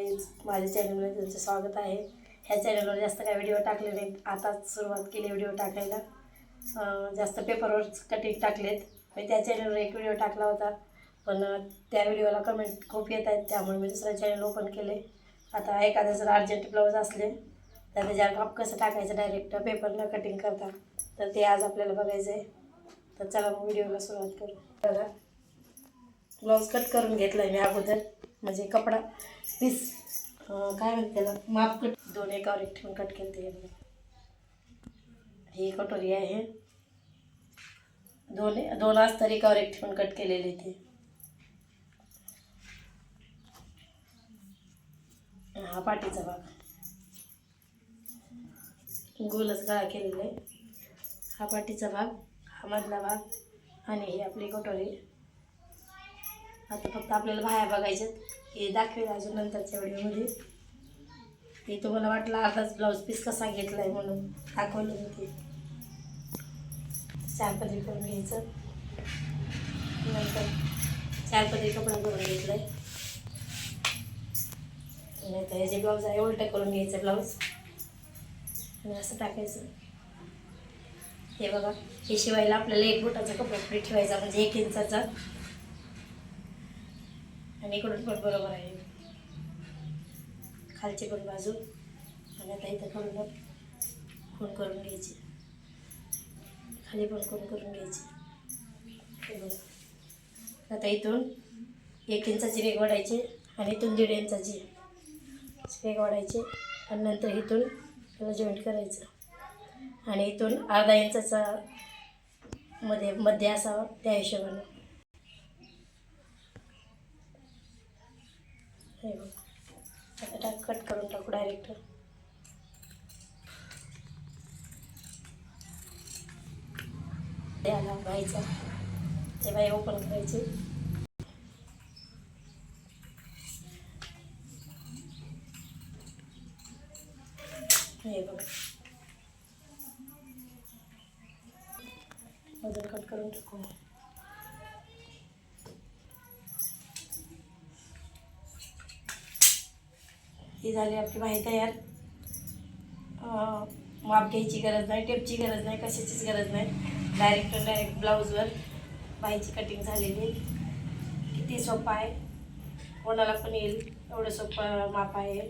Guys माझ्या चॅनलमध्ये तुमचं स्वागत आहे. ह्या चॅनलवर जास्त काय व्हिडिओ टाकले नाहीत. आताच सुरुवात केली व्हिडिओ टाकायला. जास्त पेपरवर कटिंग टाकलेत. मी त्या चॅनलवर एक व्हिडिओ टाकला होता. पण त्या व्हिडिओला कमेंट खूप येत आहेत. त्यामुळे मी दुसरं चॅनल ओपन केले आता एखादं जर अर्जंट ब्लाऊज असले तर त्याच्यावर काप कसं टाकायचं डायरेक्ट पेपरनं कटिंग करता. तर ते आज आपल्याला बघायचं आहे तर चला मग व्हिडिओला सुरुवात करू. बघा. ब्लाऊज कट करून घेतला आहे मी अगोदर. म्हणजे कपडा. पीस काय म्हणते त्याला? माप कट. दोन एकावर एक ठेवून कट केलं ते ही कटोरी आहे. दोन दोन अस्तर एकावर एक ठेवून कट केलेले ते. हा पाठीचा भाग. गोलच गळा केलेला आहे. हा पाठीचा भाग हा मधला भाग आणि ही आपली कटोरी. आता फक्त आपल्याला बाहेर बघायच्यात. हे दाखवेल अजून नंतरच्या व्हिडिओमध्ये. हे तुम्हाला वाटलं अर्धाच ब्लाऊज पीस कसा घेतला आहे म्हणून दाखवलं मी ते. चारपदरी करून घ्यायचं. नंतर चारपदरी कपडा करून घेतला आहे नाही तर हे जे ब्लाऊज आहे उलटं करून घ्यायचं ब्लाऊज आणि असं टाकायचं. हे बघा हे शिवायला आपल्याला एक बोटाचा कपडा पुढे ठेवायचा म्हणजे एक इंचाचा. आणि इकडून पण बरोबर आहे. खालची पण बाजू. आणि आता इथं करून खून करून घ्यायची. खाली पण खून करून घ्यायची. बघा. आता इथून एक इंचाची रेग वाढायची आणि इथून दीड इंचाची रेग वाढायची आणि नंतर इथून त्याला जॉईंट करायचं. आणि इथून अर्धा इंचाचा मध्ये मध्ये असावा त्या हिशोबाने. हे बघ. आता टाक कट करून टाकू डायरेक्ट द्यायला व्हायचा ते बाई ओपन करायचे. हे बघ. अजून कट करून टाकू. ही झाली आपली बाही तयार. माप घ्यायची गरज नाही टेपची गरज नाही कशाचीच गरज नाही. डायरेक्ट डायरेक्ट ब्लाऊजवर बाईची कटिंग झालेली. किती सोपं आहे. कोणाला पण येईल एवढं सोपं माप आहे.